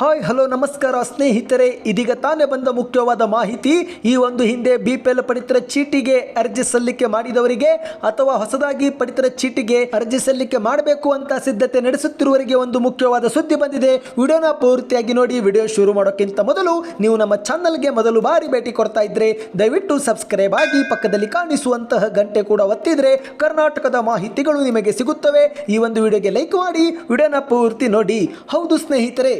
Hi, hello, ನಮಸ್ಕಾರ ಸ್ನೇಹಿತರೆ. ಇದೀಗ ತಾನೇ ಬಂದ ಮುಖ್ಯವಾದ ಮಾಹಿತಿ, ಈ ಒಂದು ಹಿಂದೆ ಬಿ ಪಿ ಎಲ್ ಪಡಿತರ ಚೀಟಿಗೆ ಅರ್ಜಿ ಸಲ್ಲಿಕೆ ಮಾಡಿದವರಿಗೆ ಅಥವಾ ಹೊಸದಾಗಿ ಪಡಿತರ ಚೀಟಿಗೆ ಅರ್ಜಿ ಸಲ್ಲಿಕೆ ಮಾಡಬೇಕು ಅಂತ ಸಿದ್ಧತೆ ನಡೆಸುತ್ತಿರುವವರಿಗೆ ಒಂದು ಮುಖ್ಯವಾದ ಸುದ್ದಿ ಬಂದಿದೆ. ವಿಡಿಯೋನ ಪೂರ್ತಿಯಾಗಿ ನೋಡಿ, ವಿಡಿಯೋ ಶುರು ಮಾಡೋಕ್ಕಿಂತ ಮೊದಲು ನೀವು ನಮ್ಮ ಚಾನಲ್ಗೆ ಮೊದಲು ಬಾರಿ ಭೇಟಿ ಕೊಡ್ತಾ ಇದ್ರೆ, ದಯವಿಟ್ಟು ಸಬ್ಸ್ಕ್ರೈಬ್ ಆಗಿ ಪಕ್ಕದಲ್ಲಿ ಕಾಣಿಸುವಂತಹ ಗಂಟೆ ಕೂಡ ಒತ್ತಿದ್ರೆ ಕರ್ನಾಟಕದ ಮಾಹಿತಿಗಳು ನಿಮಗೆ ಸಿಗುತ್ತವೆ. ಈ ಒಂದು ವಿಡಿಯೋಗೆ ಲೈಕ್ ಮಾಡಿ, ವಿಡಿಯೋನ ಪೂರ್ತಿ ನೋಡಿ. ಹೌದು ಸ್ನೇಹಿತರೆ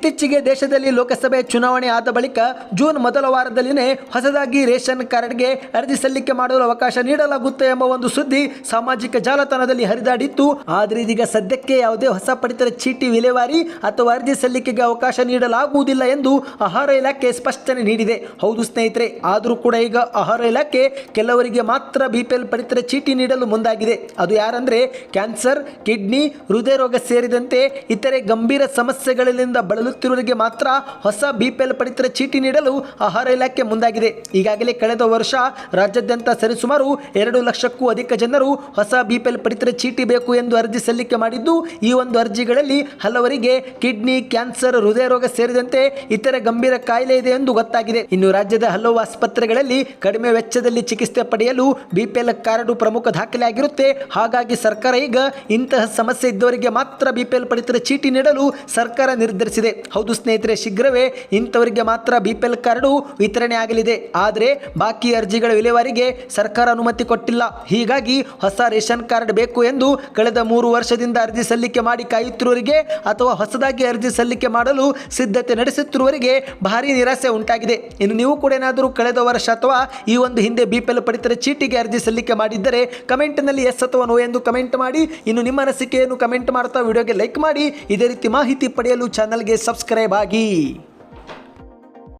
ಇತ್ತೀಚೆಗೆ ದೇಶದಲ್ಲಿ ಲೋಕಸಭೆ ಚುನಾವಣೆ ಆದ ಬಳಿಕ ಜೂನ್ ಮೊದಲ ವಾರದಲ್ಲಿನೇ ಹೊಸದಾಗಿ ರೇಷನ್ ಕಾರ್ಡ್ಗೆ ಅರ್ಜಿ ಸಲ್ಲಿಕೆ ಮಾಡಲು ಅವಕಾಶ ನೀಡಲಾಗುತ್ತೆ ಎಂಬ ಒಂದು ಸುದ್ದಿ ಸಾಮಾಜಿಕ ಜಾಲತಾಣದಲ್ಲಿ ಹರಿದಾಡಿತ್ತು. ಆದರೆ ಇದೀಗ ಸದ್ಯಕ್ಕೆ ಯಾವುದೇ ಹೊಸ ಪಡಿತರ ಚೀಟಿ ವಿಲೇವಾರಿ ಅಥವಾ ಅರ್ಜಿ ಸಲ್ಲಿಕೆಗೆ ಅವಕಾಶ ನೀಡಲಾಗುವುದಿಲ್ಲ ಎಂದು ಆಹಾರ ಇಲಾಖೆ ಸ್ಪಷ್ಟನೆ ನೀಡಿದೆ. ಹೌದು ಸ್ನೇಹಿತರೆ, ಆದರೂ ಕೂಡ ಈಗ ಆಹಾರ ಇಲಾಖೆ ಕೆಲವರಿಗೆ ಮಾತ್ರ ಬಿಪಿಎಲ್ ಪಡಿತರ ಚೀಟಿ ನೀಡಲು ಮುಂದಾಗಿದೆ. ಅದು ಯಾರಂದ್ರೆ ಕ್ಯಾನ್ಸರ್, ಕಿಡ್ನಿ, ಹೃದಯ ರೋಗ ಸೇರಿದಂತೆ ಇತರೆ ಗಂಭೀರ ಸಮಸ್ಯೆಗಳಿಂದ ಬಳಲುತ್ತಿರುವವರಿಗೆ ಮಾತ್ರ ಹೊಸ ಬಿಪಿಎಲ್ ಪಡಿತರ ಚೀಟಿ ನೀಡಲು ಆಹಾರ ಇಲಾಖೆ ಮುಂದಾಗಿದೆ. ಈಗಾಗಲೇ ಕಳೆದ ವರ್ಷ ರಾಜ್ಯಾದ್ಯಂತ ಸರಿಸುಮಾರು ಎರಡು ಲಕ್ಷಕ್ಕೂ ಅಧಿಕ ಜನರು ಹೊಸ ಬಿಪಿಎಲ್ ಪಡಿತರ ಚೀಟಿ ಬೇಕು ಎಂದು ಅರ್ಜಿ ಸಲ್ಲಿಕೆ ಮಾಡಿದ್ದು, ಈ ಒಂದು ಅರ್ಜಿಗಳಲ್ಲಿ ಹಲವರಿಗೆ ಕಿಡ್ನಿ, ಕ್ಯಾನ್ಸರ್, ಹೃದಯ ರೋಗ ಸೇರಿದಂತೆ ಇತರೆ ಗಂಭೀರ ಕಾಯಿಲೆ ಇದೆ ಎಂದು ಗೊತ್ತಾಗಿದೆ. ಇನ್ನು ರಾಜ್ಯದ ಹಲವು ಆಸ್ಪತ್ರೆಗಳಲ್ಲಿ ಕಡಿಮೆ ವೆಚ್ಚದಲ್ಲಿ ಚಿಕಿತ್ಸೆ ಪಡೆಯಲು ಬಿಪಿಎಲ್ ಕಾರ್ಡು ಪ್ರಮುಖ ದಾಖಲೆ ಆಗಿರುತ್ತೆ ಹಾಗಾಗಿ ಸರ್ಕಾರ ಈಗ ಇಂತಹ ಸಮಸ್ಯೆ ಇದ್ದವರಿಗೆ ಮಾತ್ರ ಬಿಪಿಎಲ್ ಪಡಿತರ ಚೀಟಿ ನೀಡಲು ಸರ್ಕಾರ ನಿರ್ಧರಿಸಿದೆ. ಹೌದು ಸ್ನೇಹಿತರೆ, ಶೀಘ್ರವೇ ಇಂಥವರಿಗೆ ಮಾತ್ರ ಬಿಪಿಎಲ್ ಕಾರ್ಡು ವಿತರಣೆ ಆಗಲಿದೆ. ಆದರೆ ಬಾಕಿ ಅರ್ಜಿಗಳ ವಿಲೇವಾರಿಗೆ ಸರ್ಕಾರ ಅನುಮತಿ ಕೊಟ್ಟಿಲ್ಲ. ಹೀಗಾಗಿ ಹೊಸ ರೇಷನ್ ಕಾರ್ಡ್ ಬೇಕು ಎಂದು ಕಳೆದ ಮೂರು ವರ್ಷದಿಂದ ಅರ್ಜಿ ಸಲ್ಲಿಕೆ ಮಾಡಿ ಕಾಯುತ್ತಿರುವವರಿಗೆ ಅಥವಾ ಹೊಸದಾಗಿ ಅರ್ಜಿ ಸಲ್ಲಿಕೆ ಮಾಡಲು ಸಿದ್ಧತೆ ನಡೆಸುತ್ತಿರುವವರಿಗೆ ಭಾರಿ ನಿರಾಸೆ ಉಂಟಾಗಿದೆ. ಇನ್ನು ನೀವು ಕೂಡ ಏನಾದರೂ ಕಳೆದ ವರ್ಷ ಅಥವಾ ಈ ಒಂದು ಹಿಂದೆ ಬಿಪಿಎಲ್ ಪಡಿತರ ಚೀಟಿಗೆ ಅರ್ಜಿ ಸಲ್ಲಿಕೆ ಮಾಡಿದ್ದರೆ ಕಮೆಂಟ್ನಲ್ಲಿ ಎಸ್ ಅಥವಾ ನೋ ಎಂದು ಕಮೆಂಟ್ ಮಾಡಿ. ಇನ್ನು ನಿಮ್ಮ ಅನಿಸಿಕೆಯನ್ನು ಕಮೆಂಟ್ ಮಾಡ್ತಾ ವಿಡಿಯೋಗೆ ಲೈಕ್ ಮಾಡಿ. ಇದೇ ರೀತಿ ಮಾಹಿತಿ ಪಡೆಯಲು ಚಾನಲ್ಗೆ ಸಬ್ಸ್ಕ್ರೈಬ್ ಆಗಿ